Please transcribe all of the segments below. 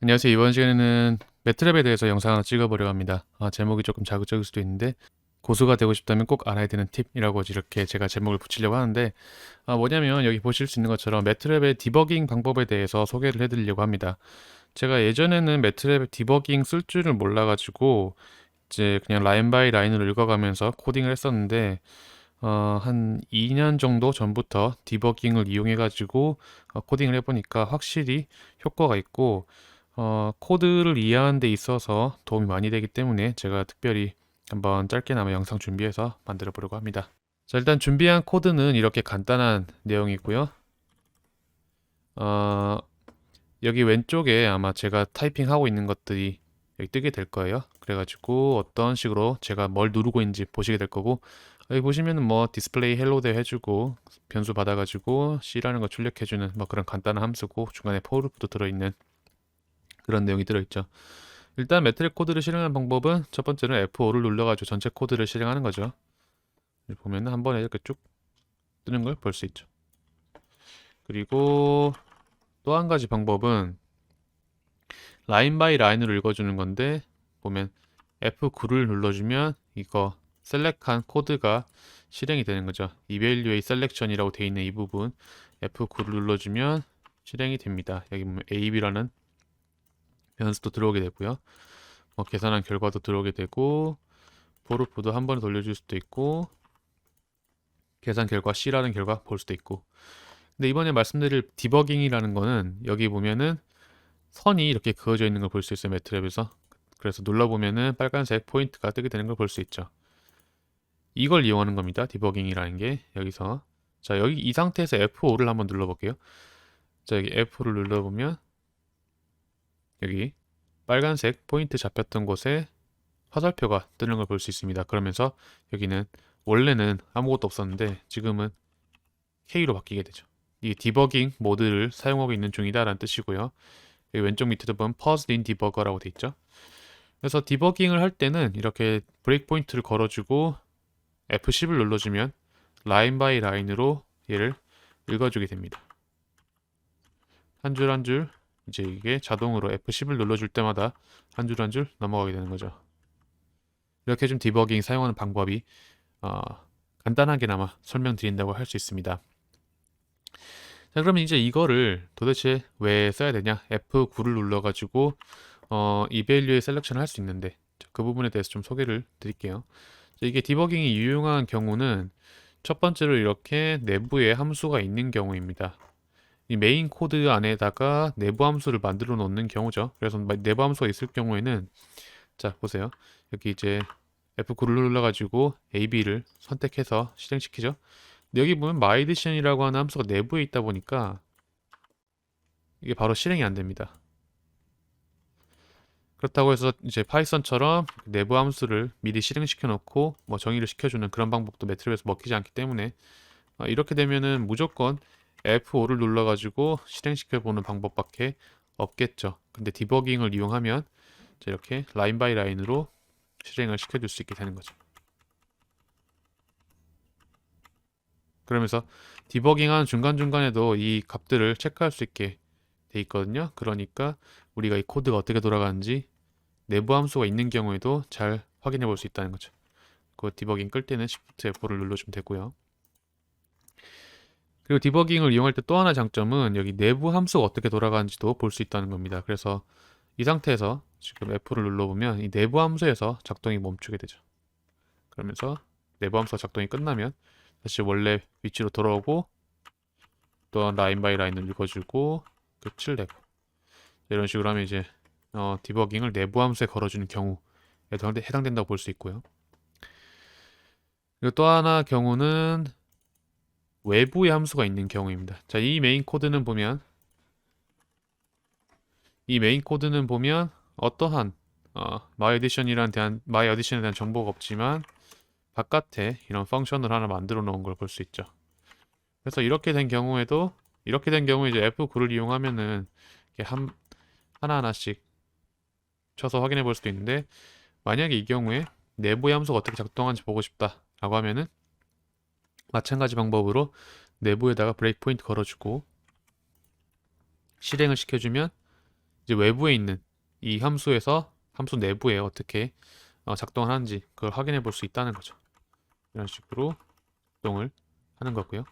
안녕하세요. 이번 시간에는 매트랩에 대해서 영상 하나 찍어보려고 합니다. 아, 제목이 조금 자극적일 수도 있는데 고수가 되고 싶다면 꼭 알아야 되는 팁이라고 이렇게 제가 제목을 붙이려고 하는데 아, 뭐냐면 여기 보실 수 있는 것처럼 매트랩의 디버깅 방법에 대해서 소개를 해드리려고 합니다. 제가 예전에는 매트랩 디버깅 쓸 줄을 몰라가지고 이제 그냥 라인 바이 라인으로 읽어가면서 코딩을 했었는데 어, 한 2년 정도 전부터 디버깅을 이용해가지고 어, 코딩을 해보니까 확실히 효과가 있고 어, 코드를 이해하는 데 있어서 도움이 많이 되기 때문에 제가 특별히 한번 짧게나마 영상 준비해서 만들어 보려고 합니다. 자, 일단 준비한 코드는 이렇게 간단한 내용이고요. 어, 여기 왼쪽에 아마 제가 타이핑하고 있는 것들이 여기 뜨게 될 거예요. 그래가지고 어떤 식으로 제가 뭘 누르고 있는지 보시게 될 거고 여기 보시면은 뭐 디스플레이 헬로데 해주고 변수 받아가지고 C라는 거 출력해주는 뭐 그런 간단한 함수고 중간에 포르프도 들어있는 그런 내용이 들어있죠. 일단 매트릭 코드를 실행하는 방법은 첫 번째는 F5를 눌러가지고 전체 코드를 실행하는 거죠. 보면은 한 번에 이렇게 쭉 뜨는 걸 볼 수 있죠. 그리고 또 한 가지 방법은 라인 바이 라인으로 읽어주는 건데 보면 F9를 눌러주면 이거 셀렉한 코드가 실행이 되는 거죠. Evaluate Selection이라고 되어 있는 이 부분 F9를 눌러주면 실행이 됩니다. 여기 보면 AB라는 변수도 들어오게 되고요. 뭐 계산한 결과도 들어오게 되고 포르프도 한 번에 돌려줄 수도 있고 계산 결과 C라는 결과 볼 수도 있고. 근데 이번에 말씀드릴 디버깅이라는 거는 여기 보면은 선이 이렇게 그어져 있는 걸 볼 수 있어요 매트랩에서. 그래서 눌러보면은 빨간색 포인트가 뜨게 되는 걸 볼 수 있죠. 이걸 이용하는 겁니다 디버깅이라는 게 여기서. 자 여기 이 상태에서 F5를 한번 눌러볼게요. 자 여기 F5를 눌러보면 여기 빨간색 포인트 잡혔던 곳에 화살표가 뜨는 걸 볼 수 있습니다. 그러면서 여기는 원래는 아무것도 없었는데 지금은 K로 바뀌게 되죠. 이 디버깅 모드를 사용하고 있는 중이다라는 뜻이고요. 여기 왼쪽 밑에도 보면 Paused in Debugger라고 돼 있죠. 그래서 디버깅을 할 때는 이렇게 브레이크 포인트를 걸어주고 F10을 눌러주면 라인 바이 라인으로 얘를 읽어주게 됩니다. 한 줄 한줄 이제 이게 자동으로 F10을 눌러줄 때마다 한 줄 한 줄 넘어가게 되는 거죠. 이렇게 좀 디버깅 사용하는 방법이 어, 간단하게나마 설명드린다고 할 수 있습니다. 자, 그러면 이제 이거를 도대체 왜 써야 되냐? F9를 눌러가지고 어, 이벨류의 셀렉션을 할 수 있는데 자, 그 부분에 대해서 좀 소개를 드릴게요. 자, 이게 디버깅이 유용한 경우는 첫 번째로 이렇게 내부에 함수가 있는 경우입니다. 이 메인 코드 안에다가 내부 함수를 만들어 놓는 경우죠. 그래서 내부 함수가 있을 경우에는 자 보세요. 여기 이제 F9를 눌러가지고 AB를 선택해서 실행시키죠. 여기 보면 myAddition이라고 하는 함수가 내부에 있다 보니까 이게 바로 실행이 안 됩니다. 그렇다고 해서 이제 파이썬처럼 내부 함수를 미리 실행시켜 놓고 뭐 정의를 시켜주는 그런 방법도 매트랩에서 먹히지 않기 때문에 어, 이렇게 되면은 무조건 F5를 눌러가지고 실행시켜 보는 방법밖에 없겠죠. 근데 디버깅을 이용하면 이렇게 라인 바이 라인으로 실행을 시켜줄 수 있게 되는 거죠. 그러면서 디버깅하는 중간중간에도 이 값들을 체크할 수 있게 돼 있거든요. 그러니까 우리가 이 코드가 어떻게 돌아가는지 내부 함수가 있는 경우에도 잘 확인해 볼 수 있다는 거죠. 그 디버깅 끌 때는 Shift F5를 눌러주면 되고요. 그리고 디버깅을 이용할 때 또 하나 장점은 여기 내부 함수가 어떻게 돌아가는지도 볼 수 있다는 겁니다. 그래서 이 상태에서 지금 F를 눌러보면 이 내부 함수에서 작동이 멈추게 되죠. 그러면서 내부 함수가 작동이 끝나면 다시 원래 위치로 돌아오고 또 라인 바이 라인을 읽어주고 끝을 내고 이런 식으로 하면 이제 어, 디버깅을 내부 함수에 걸어주는 경우에 해당된다고 볼 수 있고요. 그리고 또 하나 경우는 외부의 함수가 있는 경우입니다. 자, 이 메인 코드는 보면 이 메인 코드는 보면 어떠한 어, myAddition이란 대한 myAddition에 대한 정보가 없지만 바깥에 이런 펑션을 하나 만들어 놓은 걸 볼 수 있죠. 그래서 이렇게 된 경우에도 이렇게 된 경우에 이제 F9를 이용하면은 한 하나하나씩 쳐서 확인해 볼 수도 있는데 만약에 이 경우에 내부의 함수가 어떻게 작동하는지 보고 싶다라고 하면은 마찬가지 방법으로 내부에다가 브레이크 포인트 걸어주고 실행을 시켜주면 이제 외부에 있는 이 함수에서 함수 내부에 어떻게 어, 작동을 하는지 그걸 확인해 볼 수 있다는 거죠. 이런 식으로 작동을 하는 거고요.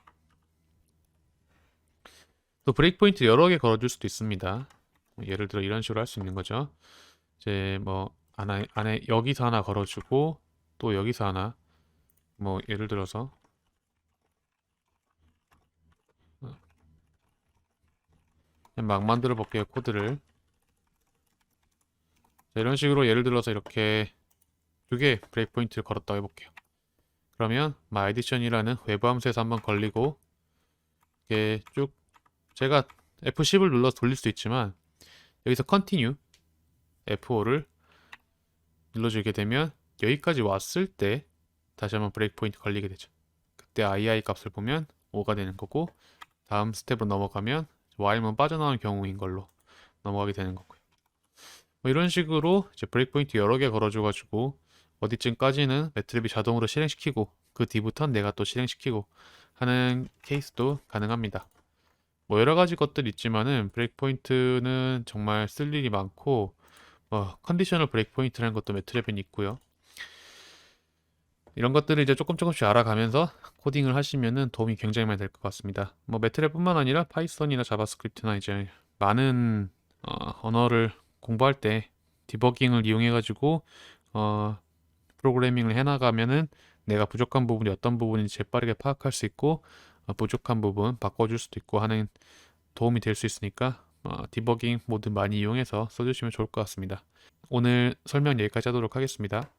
또 브레이크 포인트 여러 개 걸어줄 수도 있습니다. 뭐 예를 들어 이런 식으로 할 수 있는 거죠. 이제 뭐 안에, 안에 여기서 하나 걸어주고 또 여기서 하나 뭐 예를 들어서 어, 그냥 막 만들어 볼게요 코드를 자, 이런 식으로 예를 들어서 이렇게 두 개 브레이크 포인트를 걸었다고 해볼게요 그러면 addition이라는 외부 함수에서 한번 걸리고 이렇게 쭉 제가 F10을 눌러서 돌릴 수도 있지만 여기서 continue F5를 눌러주게 되면 여기까지 왔을 때 다시 한번 브레이크 포인트 걸리게 되죠. 그때 II 값을 보면 5가 되는 거고 다음 스텝으로 넘어가면 while만 빠져나오는 경우인 걸로 넘어가게 되는 거고요. 뭐 이런 식으로 이제 브레이크 포인트 여러 개 걸어줘가지고 어디쯤까지는 매트랩이 자동으로 실행시키고 그 뒤부터는 내가 또 실행시키고 하는 케이스도 가능합니다. 뭐 여러 가지 것들 있지만은 브레이크 포인트는 정말 쓸 일이 많고 뭐 컨디셔널 브레이크 포인트라는 것도 매트랩에 있고요. 이런 것들을 이제 조금 조금씩 알아가면서 코딩을 하시면은 도움이 굉장히 많이 될 것 같습니다. 뭐 매트랩뿐만 아니라 파이썬이나 자바스크립트나 이제 많은 어, 언어를 공부할 때 디버깅을 이용해 가지고 어, 프로그래밍을 해나가면은 내가 부족한 부분이 어떤 부분인지 재빠르게 파악할 수 있고 어, 부족한 부분 바꿔줄 수도 있고 하는 도움이 될 수 있으니까 어, 디버깅 모드 많이 이용해서 써주시면 좋을 것 같습니다. 오늘 설명 여기까지 하도록 하겠습니다.